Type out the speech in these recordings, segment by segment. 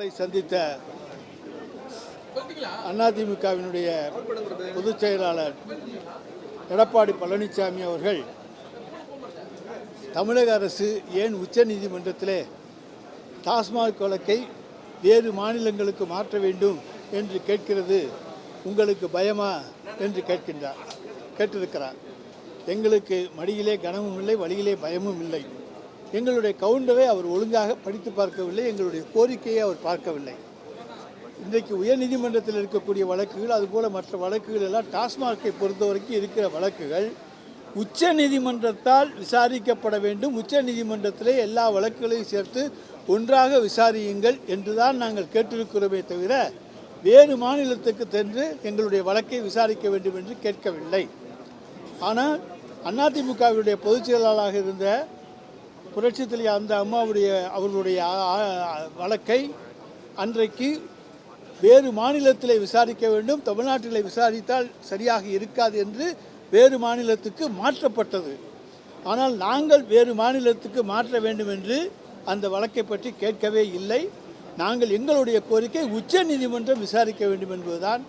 எங்களை சந்தித்த அதிமுகவினுடைய பொதுச் செயலாளர் எடப்பாடி பழனிசாமி அவர்கள் தமிழக அரசு ஏன் உச்சநீதிமன்றத்திலே டாஸ்மாக் வழக்கை வேறு மாநிலங்களுக்கு மாற்ற வேண்டும் என்று கேட்கிறது? உங்களுக்கு பயமா? என்று கேட்கின்றார் கேட்டிருக்கிறார். எங்களுக்கு மடியிலே கனமும் இல்லை வழியிலே பயமும் இல்லை. எங்களுடைய கவுண்டரை அவர் ஒழுங்காக படித்து பார்க்கவில்லை எங்களுடைய கோரிக்கையை அவர் பார்க்கவில்லை. இன்றைக்கு உயர்நீதிமன்றத்தில் இருக்கக்கூடிய வழக்குகள் அதுபோல மற்ற வழக்குகள் எல்லாம் டாஸ்மார்க்கை பொறுத்தவரைக்கும் இருக்கிற வழக்குகள். உச்ச நீதிமன்றத்தால் விசாரிக்கப்பட வேண்டும். உச்ச நீதிமன்றத்திலே எல்லா வழக்குகளையும் சேர்த்து ஒன்றாக விசாரியுங்கள் என்றுதான் நாங்கள் கேட்டிருக்கிறோமே தவிர வேறு மாநிலத்துக்கு சென்று எங்களுடைய வழக்கை விசாரிக்க வேண்டும் என்று கேட்கவில்லை. ஆனால் அதிமுகவினுடைய பொதுச் செயலாளராக இருந்த புரட்சித்தலி அந்த அம்மாவுடைய அவர்களுடைய வழக்கை அன்றைக்கு வேறு மாநிலத்திலே விசாரிக்க வேண்டும். தமிழ்நாட்டிலே விசாரித்தால் சரியாக இருக்காது என்று வேறு மாநிலத்துக்கு மாற்றப்பட்டது. ஆனால் நாங்கள் வேறு மாநிலத்துக்கு மாற்ற வேண்டும் என்று அந்த வழக்கை பற்றி கேட்கவே இல்லை. நாங்கள் எங்களுடைய கோரிக்கை உச்ச நீதிமன்றம் விசாரிக்க வேண்டும் என்பதுதான்.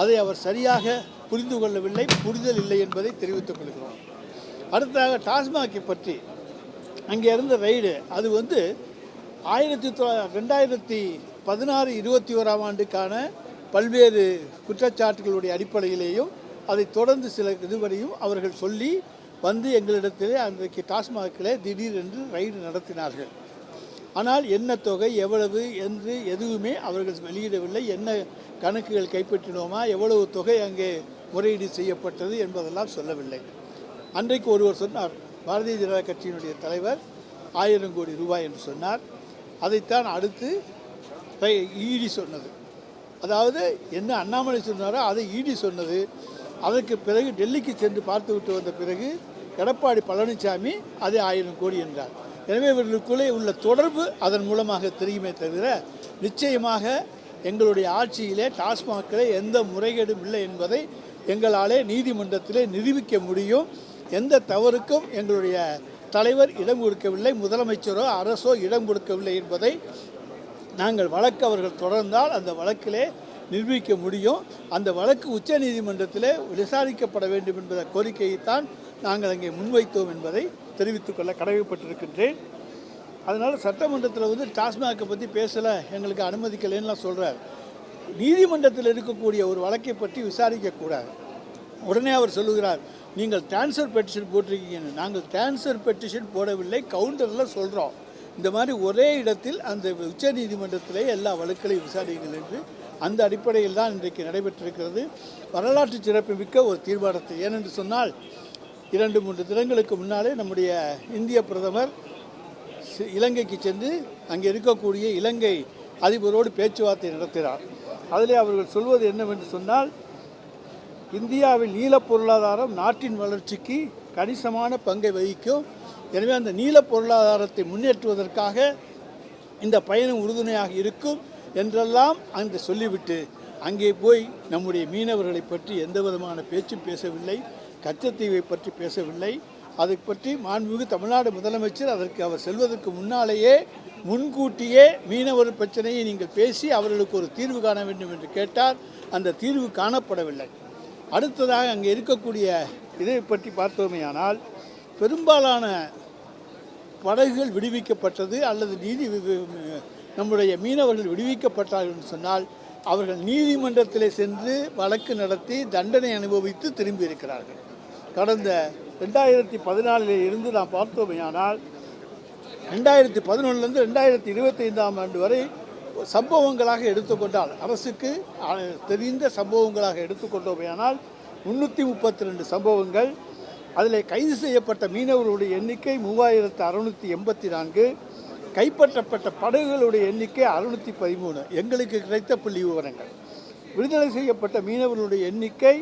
அதை அவர் சரியாக புரிந்து கொள்ளவில்லை புரிதல் இல்லை என்பதை தெரிவித்துக் கொள்கிறோம். அடுத்ததாக டாஸ்மாகை பற்றி அங்கே இருந்த ரைடு அது வந்து ஆயிரத்தி தொ ரெண்டாயிரத்தி பதினாறு இருபத்தி ஓராம் ஆண்டுக்கான பல்வேறு குற்றச்சாட்டுகளுடைய அடிப்படையிலேயும் அதை தொடர்ந்து சில இதுவரையும் அவர்கள் சொல்லி வந்து எங்களிடத்திலே அன்றைக்கு டாஸ்மாகில் திடீரென்று ரைடு நடத்தினார்கள். ஆனால் என்ன தொகை எவ்வளவு என்று எதுவுமே அவர்கள் வெளியிடவில்லை. என்ன கணக்குகள் கைப்பற்றினோமா எவ்வளவு தொகை அங்கே முறையீடு செய்யப்பட்டது என்பதெல்லாம் சொல்லவில்லை. அன்றைக்கு ஒருவர் சொன்னார் பாரதிய ஜனதா கட்சியினுடைய தலைவர் ஆயிரம் கோடி ரூபாய் என்று சொன்னார். அதைத்தான் அடுத்து ஈடி சொன்னது. அதாவது என்ன அண்ணாமலை சொன்னாரோ அதை ஈடி சொன்னது. அதற்கு பிறகு டெல்லிக்கு சென்று பார்த்து விட்டு வந்த பிறகு எடப்பாடி பழனிசாமி அதே ஆயிரம் கோடி என்றார். எனவே இவர்களுக்குள்ளே உள்ள தொடர்பு அதன் மூலமாக தெரியுமே தவிர நிச்சயமாக எங்களுடைய ஆட்சியிலே டாஸ்மாகில் எந்த முறைகேடும் இல்லை என்பதை எங்களாலே நீதிமன்றத்திலே நிரூபிக்க முடியும். எந்த தவறுக்கும் எங்களுடைய தலைவர் இடம் கொடுக்கவில்லை முதலமைச்சரோ அரசோ இடம் கொடுக்கவில்லை என்பதை நாங்கள் வழக்கு அவர்கள் தொடர்ந்தால் அந்த வழக்கிலே நிரூபிக்க முடியும். அந்த வழக்கு உச்ச நீதிமன்றத்தில் விசாரிக்கப்பட வேண்டும் என்பத கோரிக்கையைத்தான் நாங்கள் அங்கே முன்வைத்தோம் என்பதை தெரிவித்துக் கொள்ள கடமைப்பட்டிருக்கின்றேன். அதனால் சட்டமன்றத்தில் வந்து டாஸ்மாகை பற்றி பேசலை எங்களுக்கு அனுமதிக்கலைன்னுலாம் சொல்கிறார் நீதிமன்றத்தில் இருக்கக்கூடிய ஒரு வழக்கை பற்றி விசாரிக்கக்கூடாது உடனே அவர் சொல்லுகிறார் நீங்கள் கேன்சர் பெட்டிஷன் போட்டிருக்கீங்கன்னு. நாங்கள் கேன்சர் பெட்டிஷன் போடவில்லை கவுண்டரில் சொல்கிறோம் இந்த மாதிரி ஒரே இடத்தில் அந்த உச்ச நீதிமன்றத்திலே எல்லா வழக்குகளையும் விசாரியுங்கள் என்று அந்த அடிப்படையில் தான் இன்றைக்கு நடைபெற்றிருக்கிறது. வரலாற்று சிறப்புமிக்க ஒரு தீர்மானத்தை. ஏனென்று சொன்னால் இரண்டு மூன்று தினங்களுக்கு முன்னாலே நம்முடைய இந்திய பிரதமர் சி- இலங்கைக்கு சென்று அங்கே இருக்கக்கூடிய இலங்கை அதிபரோடு பேச்சுவார்த்தை நடத்தினார். அதிலே அவர்கள் சொல்வது என்னவென்று சொன்னால் இந்தியாவில் நீல பொருளாதாரம் நாட்டின் வளர்ச்சிக்கு கணிசமான பங்கை வகிக்கும். எனவே அந்த நீல பொருளாதாரத்தை முன்னேற்றுவதற்காக இந்த பயணம் உறுதுணையாக இருக்கும் என்றெல்லாம் அங்கு சொல்லிவிட்டு அங்கே போய் நம்முடைய மீனவர்களை பற்றி எந்த விதமான பேச்சும் பேசவில்லை கச்சத்தீவை பற்றி பேசவில்லை. அதை பற்றி மாண்புமிகு தமிழ்நாடு முதலமைச்சர் அதற்கு அவர் செல்வதற்கு முன்னாலேயே முன்கூட்டியே மீனவர் பிரச்சனையை நீங்கள் பேசி அவர்களுக்கு ஒரு தீர்வு காண வேண்டும் என்று கேட்டார். அந்த தீர்வு காணப்படவில்லை. அடுத்ததாக அங்கே இருக்கக்கூடிய இதை பற்றி பார்த்தோமேயானால் பெரும்பாலான படகுகள் விடுவிக்கப்பட்டது அல்லது நீதி நம்முடைய மீனவர்கள் விடுவிக்கப்பட்டார்கள் என்று சொன்னால் அவர்கள் நீதிமன்றத்தில் சென்று வழக்கு நடத்தி தண்டனை அனுபவித்து திரும்பி இருக்கிறார்கள். கடந்த ரெண்டாயிரத்தி பதினாலில் இருந்து நாம் பார்த்தோமேயானால் ரெண்டாயிரத்தி பதினொன்றுலேருந்து ரெண்டாயிரத்தி இருபத்தைந்தாம் ஆண்டு வரை சம்பவங்களாக எடுத்துக்கொண்டால் அரசுக்கு தெரிந்த சம்பவங்களாக எடுத்துக்கொண்டோமேயானால் முந்நூற்றி முப்பத்தி ரெண்டு சம்பவங்கள். அதில் கைது செய்யப்பட்ட மீனவர்களுடைய எண்ணிக்கை மூவாயிரத்து அறுநூற்றி எண்பத்தி நான்கு. கைப்பற்றப்பட்ட படகுகளுடைய எண்ணிக்கை அறுநூற்றி பதிமூணு. எங்களுக்கு கிடைத்த புள்ளி விவரங்கள். விடுதலை செய்யப்பட்ட மீனவர்களுடைய எண்ணிக்கை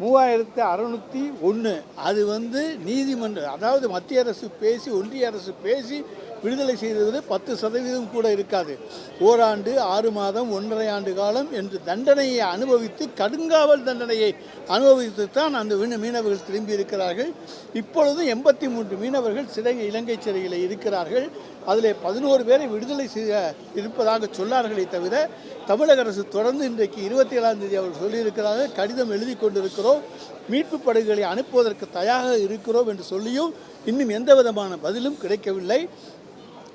மூவாயிரத்து அறுநூற்றி ஒன்று. அது வந்து நீதிமன்றம் அதாவது மத்திய அரசு பேசி ஒன்றிய அரசு பேசி விடுதலை செய்தது பத்து சதவீதம் கூட இருக்காது. ஓராண்டு ஆறு மாதம் ஒன்றரை ஆண்டு காலம் என்று தண்டனையை அனுபவித்து கடுங்காவல் தண்டனையை அனுபவித்து தான் அந்த மீனவர்கள் திரும்பி இருக்கிறார்கள். இப்பொழுது எண்பத்தி மூன்று மீனவர்கள் சிறை இலங்கை சிறையில் இருக்கிறார்கள். அதில் பதினோரு பேரை விடுதலை செய்ய இருப்பதாக சொன்னார்களே தவிர தமிழக அரசு தொடர்ந்து இன்றைக்கு இருபத்தி ஏழாம் தேதி அவர் சொல்லியிருக்கிறார்கள். கடிதம் எழுதி கொண்டிருக்கிறோம். மீட்பு படகுகளை அனுப்புவதற்கு தயாராக இருக்கிறோம் என்று சொல்லியும் இன்னும் எந்த விதமான பதிலும் கிடைக்கவில்லை.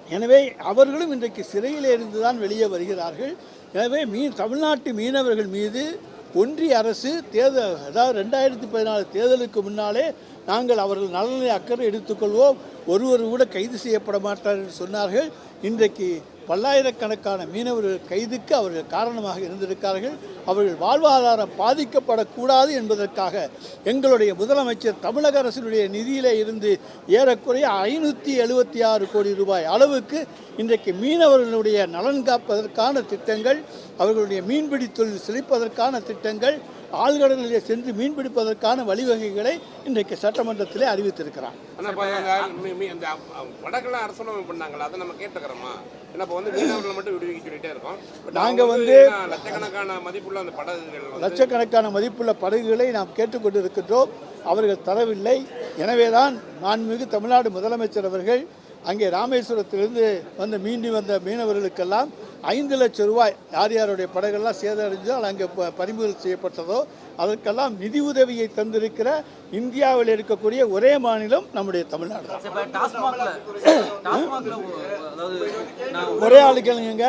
எனவே அவர்களும் இன்றைக்கு சிறையிலிருந்து தான் வெளியே வருகிறார்கள். எனவே மீன் தமிழ்நாட்டு மீனவர்கள் மீது ஒன்றிய அரசு தேர்தல் அதாவது ரெண்டாயிரத்தி பதினாலு தேர்தலுக்கு முன்னாலே நாங்கள் அவர்கள் நலனை அக்கறை எடுத்துக்கொள்வோம். ஒருவர் கூட கைது செய்யப்பட மாட்டார் என்று சொன்னார்கள். இன்றைக்கு பல்லாயிரக்கணக்கான மீனவர்கள் கைதுக்கு அவர்கள் காரணமாக இருந்திருக்கிறார்கள். அவர்கள் வாழ்வாதாரம் பாதிக்கப்படக்கூடாது என்பதற்காக எங்களுடைய முதலமைச்சர் தமிழக அரசினுடைய நிதியிலே இருந்து ஏறக்குறைய ஐநூற்றி எழுபத்தி ஆறு கோடி ரூபாய் அளவுக்கு இன்றைக்கு மீனவர்களுடைய நலன் காப்பதற்கான திட்டங்கள் அவர்களுடைய மீன்பிடி தொழில் செழிப்பதற்கான திட்டங்கள் ஆழ்கடலிலே சென்று மீன்பிடிப்பதற்கான வழிவகைகளை இன்றைக்கு சட்டமன்றத்திலே அறிவித்திருக்கிறார். ஆனா இப்ப அந்த மீ- மீ- அந்த அ- அ- வடக்கெல்லாம் அரசாங்கம் பண்ணாங்களா அதை நம்ம கேட்டுக்கிறோமா? ஏன்னா இப்போ வந்து லட்சக்கணக்கான மதிப்புள்ள அந்த படகுகள் வந்து லட்சக்கணக்கான மதிப்புள்ள படகுகளை நாம் கேட்டுக்கொண்டிருக்கின்றோம். அவர்கள் தரவில்லை. எனவேதான் மாண்புமிகு தமிழ்நாடு முதலமைச்சர் அவர்கள் அங்கே ராமேஸ்வரத்திலிருந்து வந்த மீண்டி வந்த மீனவர்களுக்கெல்லாம் ஐந்து லட்சம் ரூபாய் யார் யாருடைய படகெல்லாம் சேதமடைஞ்சால் அங்கே பறிமுதல் செய்யப்பட்டதோ அதற்கெல்லாம் நிதி உதவியை தந்திருக்கிற இந்தியாவில் இருக்கக்கூடிய ஒரே மாநிலம் நம்முடைய தமிழ்நாடு தான். ஒரே ஆளு கேளுங்க.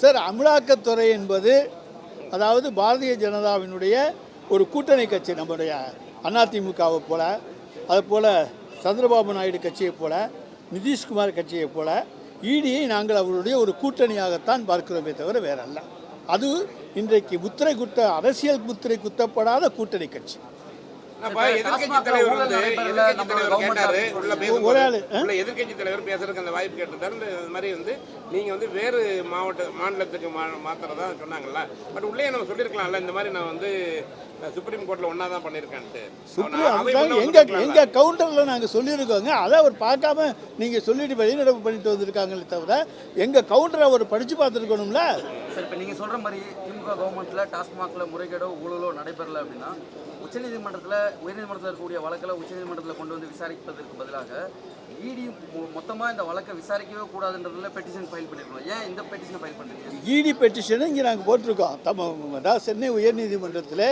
சார் அமலாக்கத்துறை என்பது அதாவது பாரதிய ஜனதாவினுடைய ஒரு கூட்டணி கட்சி நம்முடைய அதிமுகவை போல அதுபோல் சந்திரபாபு நாயுடு கட்சியைப் போல நிதிஷ்குமார் கட்சியைப் போல இடியை நாங்கள் அவருடைய ஒரு கூட்டணியாகத்தான் பார்க்கிறோமே தவிர வேறல்ல. அது இன்றைக்கு முத்திரை குத்த அரசியல் முத்திரை குத்தப்படாத கூட்டணி கட்சி. அப்ப எதிர்க்கட்சி டாஸ்மாக்ல தலைவர் பேசுறதுக்கு அந்த வாய்ப்பு கேட்டிருந்தாரு. இந்த மாதிரி வந்து நீங்க வந்து வேறு மாவட்ட மாநிலத்துக்கு மா- மாத்துறதா சொன்னாங்கல்ல. பட் உள்ளே நம்ம சொல்லியிருக்கலாம்ல இந்த மாதிரி நான் வந்து சுப்ரீம் கோர்ட்ல ஒன்னா தான் முன்ன எங்க. எங்க கவுண்டர்ல நாங்க சொல்லியிருக்கோங்க. அதை அவர் பார்க்காம நீங்க சொல்லிட்டு வெளிநடப்பு பண்ணிட்டு வந்திருக்காங்களே தவிர எங்க கவுண்டரை அவர் படிச்சு பார்த்துருக்கணும்ல? சரி இப்போ நீங்கள் சொல்கிற மாதிரி திமுக கவர்மெண்ட்டில் டாஸ்மாகில் முறைகேடோ ஊழலோ நடைபெறல அப்படின்னா உச்சநீதிமன்றத்தில் உயர்நீதிமன்றத்தில் இருக்கக்கூடிய வழக்கில் உச்சநீதிமன்றத்தில் கொண்டு வந்து விசாரிப்பதற்கு பதிலாக இடி மொத்தமாக இந்த வழக்கை விசாரிக்கவே கூடாதுன்றதுல பெட்டிஷன் ஃபைல் பண்ணியிருக்கோம் ஏன் இந்த பெட்டிஷனை ஃபைல் பண்ணுறீங்க இடி பெட்டிஷனை இங்கே நாங்கள் போட்டிருக்கோம். தம் அதாவது சென்னை உயர்நீதிமன்றத்தில்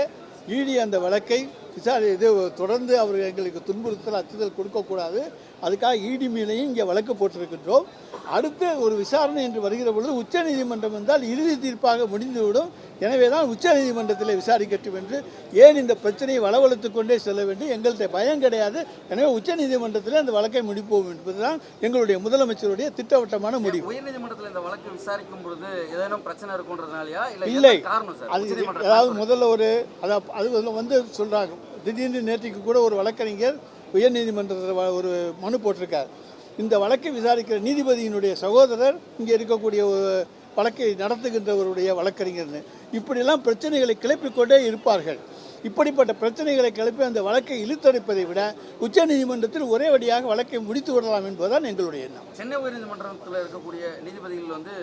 இடி அந்த வழக்கை விசாரி இது தொடர்ந்து அவர் எங்களுக்கு துன்புறுத்தல் அச்சுறுத்தல் கொடுக்கக்கூடாது. அதுக்காக இடி மீனையும் இங்கே வழக்கு போட்டிருக்கின்றோம். அடுத்து ஒரு விசாரணை என்று வருகிற பொழுது உச்சநீதிமன்றம் வந்தால் இறுதி தீர்ப்பாக முடிந்துவிடும். எனவே தான் உச்சநீதிமன்றத்தில் விசாரிக்கட்டும் என்று ஏன் இந்த பிரச்சனையை வளவழுத்து கொண்டே செல்ல வேண்டும்? எங்கள்கிட்ட பயம் கிடையாது. எனவே உச்சநீதிமன்றத்தில் அந்த வழக்கை முடிப்போம் என்பதுதான் எங்களுடைய முதலமைச்சருடைய திட்டவட்டமான முடிவு. உயர்நீதிமன்றத்தில் இந்த வழக்கு விசாரிக்கும் பொழுது ஏதேனும் பிரச்சனை இருக்குன்றதுனாலயா? இல்லை அது அதாவது முதல்ல ஒரு அது வந்து- வந்து சொல்கிறாங்க திடீர்னு நேற்றுக்கு கூட ஒரு வழக்கறிஞர் உயர்நீதிமன்றத்தில் ஒரு மனு போட்டிருக்கார். இந்த வழக்கை விசாரிக்கிற நீதிபதியினுடைய சகோதரர் இங்கே இருக்கக்கூடிய வழக்கை நடத்துகின்றவருடைய வழக்கறிஞர்னு. இப்படியெல்லாம் பிரச்சனைகளை கிளப்பிக்கொண்டே இருப்பார்கள். இப்படிப்பட்ட பிரச்சனைகளை கிளப்பி அந்த வழக்கை இழுத்தடிப்பதை விட உச்சநீதிமன்றத்தில் ஒரே வழியாக வழக்கை முடித்து விடலாம் என்பதுதான் எங்களுடைய எண்ணம். சென்னை உயர்நீதிமன்றத்தில் இருக்கக்கூடிய நீதிபதிகள் வந்து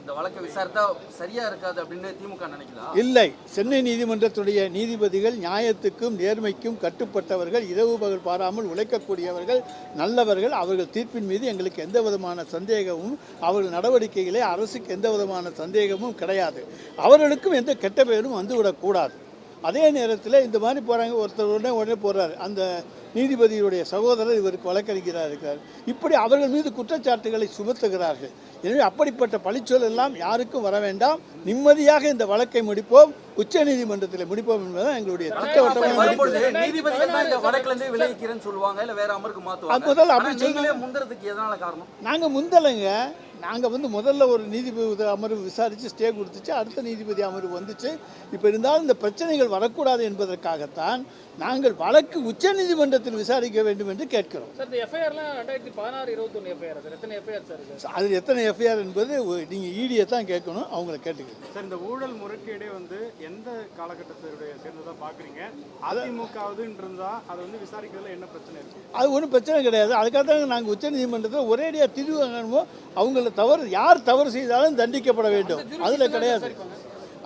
இந்த வழக்கை விசாரித்தா சரியா இருக்காது அப்படின்னு திமுக நினைக்குதா? இல்லை. சென்னை நீதிமன்றத்துடைய நீதிபதிகள் நியாயத்துக்கும் நேர்மைக்கும் கட்டுப்பட்டவர்கள் இரவு பகல் பாராமல் உழைக்கக்கூடியவர்கள் நல்லவர்கள் அவர்கள் தீர்ப்பின் மீது எங்களுக்கு எந்த விதமான சந்தேகமும் அவர்கள் நடவடிக்கைகளே அரசுக்கு எந்த விதமான சந்தேகமும் கிடையாது. அவர்களுக்கும் எந்த கெட்ட பெயரும் வந்துவிடக்கூடாது. அதே நேரத்தில் இந்த மாதிரி போகிறாங்க ஒருத்தர் உடனே உடனே போடுறாரு அந்த நீதிபதியுடைய சகோதரர் இவருக்கு வழக்கறிஞராக இருக்கிறார் இப்படி அவர்கள் மீது குற்றச்சாட்டுகளை சுமத்துகிறார்கள். எனவே அப்படிப்பட்ட பழிச்சொல் எல்லாம் யாருக்கும் வர வேண்டாம். நிம்மதியாக இந்த வழக்கை முடிப்போம். உச்ச நீதிமன்றத்தில் முடிப்போம் என்பதுதான் எங்களுடைய திட்டவட்டமான முதல்ல அப்படி காரணம்? நாங்கள் முந்தலைங்க. நாங்கள் வந்து முதல்ல ஒரு நீதிபதி அமர்வு விசாரித்து ஸ்டே கொடுத்துச்சு. அடுத்த நீதிபதி அமர்வு வந்துச்சு. இப்போ இருந்தாலும் இந்த பிரச்சனைகள் வரக்கூடாது என்பதற்காகத்தான் நாங்கள் வழக்கு உச்ச நீதிமன்றத்தில் விசாரிக்க வேண்டும் என்று கேட்கிறோம். சார் இந்த எஃப்ஐஆர்லாம் ரெண்டாயிரத்தி பதினாறு இருபத்தொன்று எஃப்ஐஆர் சார். எத்தனை எஃப்ஐஆர் சார் இது? அதில் எத்தனை எஃப்ஐஆர் என்பது நீங்கள் இடியை தான் கேட்கணும் அவங்கள கேட்டுக்கணும் சார் இந்த ஊழல் முறைகேடே வந்து எந்த காலகட்டத்தினுடைய சேர்ந்ததா பாக்குறீங்க? அதிமுகவுதுன்னு இருந்தா அதை வந்து விசாரிக்கிறதுல என்ன பிரச்சனை இருக்கு? அது ஒன்றும் பிரச்சனை கிடையாது. அதுக்காக தான் நாங்கள் உச்ச நீதிமன்றத்தில் ஒரேடியாக தீர்வு காணணுமோ அவங்கள தவறு யார் தவறு செய்தாலும் தண்டிக்கப்பட வேண்டும். அதில் கிடையாது.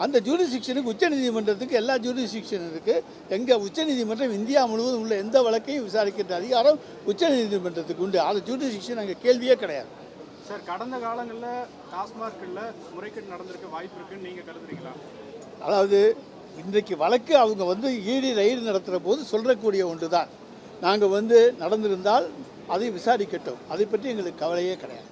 அந்த ஜூரிசிக்ஷனுக்கு உச்சநீதிமன்றத்துக்கு எல்லா ஜூரிசிக்ஷன் இருக்குது எங்கள் உச்சநீதிமன்றம் இந்தியா முழுவதும் உள்ள எந்த வழக்கையும் விசாரிக்கின்ற அதிகாரம் உச்சநீதிமன்றத்துக்கு உண்டு. அது ஜூரிசிக்ஷன் அங்கே கேள்வியே கிடையாது. சார் கடந்த காலங்களில் டாஸ்மார்க்கில் முறைகேடு நடந்திருக்க வாய்ப்பு இருக்குன்னு நீங்கள் கருதுறீங்களா? அதாவது இன்றைக்கு வழக்கு அவங்க வந்து ஈடி ரைடு நடத்துகிற போது சொல்லக்கூடிய ஒன்று தான் நாங்கள் வந்து நடந்திருந்தால் அதை விசாரிக்கட்டும். அதை பற்றி எங்களுக்கு கவலையே கிடையாது.